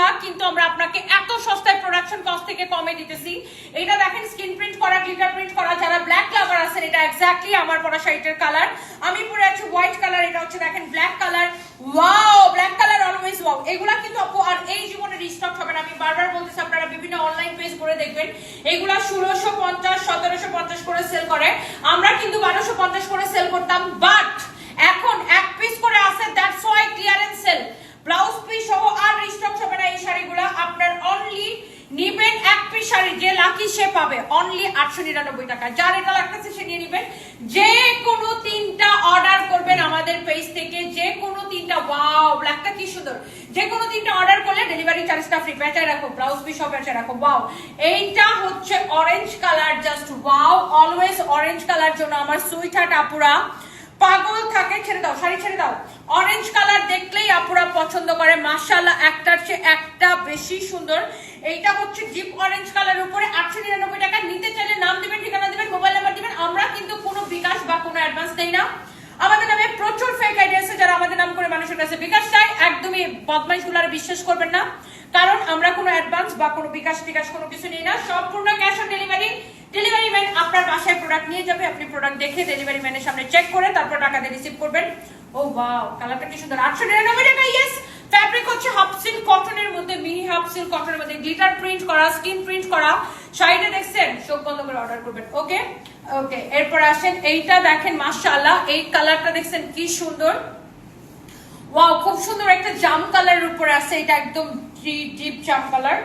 শাড়িগুলা কিন্তু আমরা আপনাকে এত সস্তায় প্রোডাকশন কস্ট থেকে কমে দিতেছি। এটা দেখেন স্কিন প্রিন্ট করা গ্লিটার প্রিন্ট করা, যারা ব্ল্যাক লাভার আছেন, এটা এক্স্যাক্টলি আমার পরা শাড়িটার কালার আমি পরে আছি হোয়াইট কালার এটা হচ্ছে দেখেন black colour wow black colour always wow এগুলা কিন্তু আর এই জীবনে রিস্টক হবে না। আমি বারবার বলতেছি, আপনারা বিভিন্ন অনলাইন পেজ করে দেখবেন। এগুলা ষোলোশো পঞ্চাশ, সতেরোশো পঞ্চাশ করে সেল করে। আমরা কিন্তু বারোশো পঞ্চাশ করে সেল করতাম বাট এখন এক পিস করে আছে that's why clearance sale blouse piece সহ আর রিস্টক হবে না এই শাড়িগুলো আপনার অনলি নিবেন এক পিস শাড়ি যে লাকি সে পাবে অনলি আটশো নিরানব্বই টাকা। যার এটা লাগতেছে সে নিয়ে নিবেন। যে কোনো তিনটা অর্ডার করবেন আমাদের পেজ থেকে। যে কোনো তিনটা ওয়াও ব্ল্যাকটা কি সুন্দর। যে কোনো তিনটা অর্ডার করলে ডেলিভারি চার্জটা ফ্রি পেঁচায় রাখো ব্লাউজ পিস সব পেঁচায় রাখো ওয়াও এইটা হচ্ছে orange colour just wow always orange colour জন্য আমার সুইটার আপুরা। পাগল থাকে, ছেড়ে দাও, শাড়ি ছেড়ে দাও। অরেঞ্জ কালার দেখলেই আপুরা পছন্দ করে। মাশাআল্লাহ, একটার চেয়ে একটা বেশি সুন্দর। এইটা হচ্ছে জিপ অরেঞ্জ কালার উপরে আটশো নিরানব্বই টাকা। নিতে চাইলে নাম দিবেন, ঠিকানা দিবেন মোবাইল নাম্বার দিবেন। আমরা কিন্তু কোনো বিকাশ বা কোনো অ্যাডভান্স দেই না। আমাদের নামে প্রচুর ফেক আইডি আছে, যারা আমাদের নাম করে মানুষের কাছে বিকাশ চায়। একদমই বদমাইশগুলার বিশ্বাস করবেন না। কারণ আমরা কোনো অ্যাডভান্স বা কোনো বিকাশ টিকাশ কোনো কিছু নিই না। সম্পূর্ণ cash on delivery delivery man আপনার বাসায় প্রোডাক্ট নিয়ে যাবে, আপনি প্রোডাক্ট দেখে ডেলিভারি ম্যানের সামনে চেক করে তারপর টাকা দিয়ে রিসিভ করবেন। ও ওয়াও কালারটা কি সুন্দর। আটশো নিরানব্বই টাকা ইয়েস ফ্যাব্রিক হচ্ছে হাফ সিল্ক কটনের মধ্যে মিনি হাফ সিল্ক কটনের মধ্যে গ্লিটার প্রিন্ট করা স্কিন প্রিন্ট করা। শাড়িটা দেখছেন? চোখ বন্ধ করে অর্ডার করবেন। ওকে ওকে এরপর আসেন, এইটা দেখেন, মাশাআল্লাহ, এই কালারটা দেখছেন, কি সুন্দর। ওয়াও খুব সুন্দর একটা জাম কালারের উপর আছে, এটা একদম ডিপ জাম কালার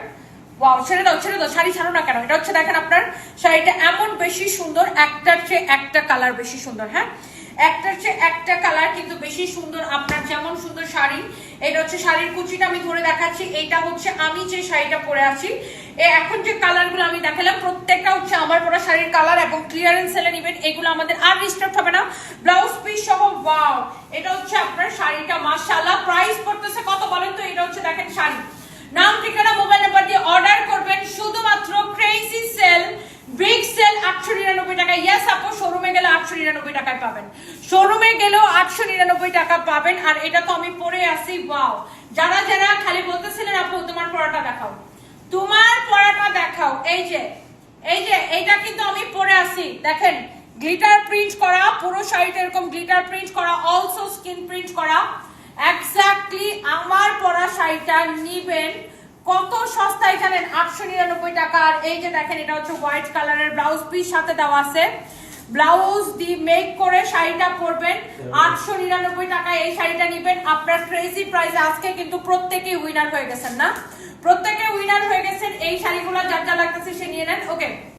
ওয়াও ছেড়ে দাও ছেড়ে দাও, শাড়ি ছাড়ো না কেন? এটা হচ্ছে দেখেন আপনার শাড়িটা এমন বেশি সুন্দর, একটার চেয়ে একটা কালার বেশি সুন্দর হ্যাঁ? একটার চেয়ে একটা কালার কিন্তু বেশি সুন্দর আপনার যেমন সুন্দর শাড়ি। এটা হচ্ছে শাড়ির কুচিটা আমি ধরে দেখাচ্ছি, এইটা হচ্ছে আমি যে শাড়িটা পরে আছি। এখন যে কালারগুলো আমি দেখালাম, প্রত্যেকটা হচ্ছে আমার পরা শাড়ির কালার এবং ক্লিয়ারেন্স সেলে নেবেন, এগুলো আমাদের আর রিস্টার্ট হবে না। ব্লাউজ পিস সহ ওয়াও এটা হচ্ছে আপনার শাড়িটা, মাশাআল্লাহ প্রাইস পড়তেছে কত বলেন তো? এটা হচ্ছে দেখেন শাড়ি। নাম ঠিকানা মোবাইল নাম্বার দিয়ে অর্ডার করবেন শুধুমাত্র ক্রেজি সেল বিগ সেল আটশো নিরানব্বই টাকা ইয়েস আপু শোরুমে গেলে আটশো নিরানব্বই টাকায় পাবেন। শোরুমে গেলেও আটশো নিরানব্বই টাকা পাবেন। আর এটা তো আমি পরে আসি ওয়াও যারা যারা খালি বলতেছিলেন, আপু, তোমার পড়াটা দেখাও। তোমার পড়াটা দেখাও। এই যে এই যে, এইটা কিন্তু আমি পরে আসি দেখেন গ্লিটার প্রিন্ট করা, পুরো শাড়িটা এরকম গ্লিটার প্রিন্ট করা অলসো স্কিন প্রিন্ট করা। এক্স্যাক্টলি আমার পরা শাড়িটা নিবেন। কত সস্তায় জানেন? আটশো নিরানব্বই টাকা। আর এই যে দেখেন এটা হচ্ছে হোয়াইট কালারের ব্লাউজ পিস সাথে দেওয়া আছে। ব্লাউজ দি মেক করে শাড়িটা পরবেন। আটশো নিরানব্বই টাকায় এই শাড়িটা নিবেন। আপনার ক্রেজি প্রাইস আজকে কিন্তু প্রত্যেকেই উইনার হয়ে গেছেন না? প্রত্যেকে উইনার হয়ে গেছেন। এই শাড়িগুলো যার যা লাগতেছে সে নিয়ে নেন। ওকে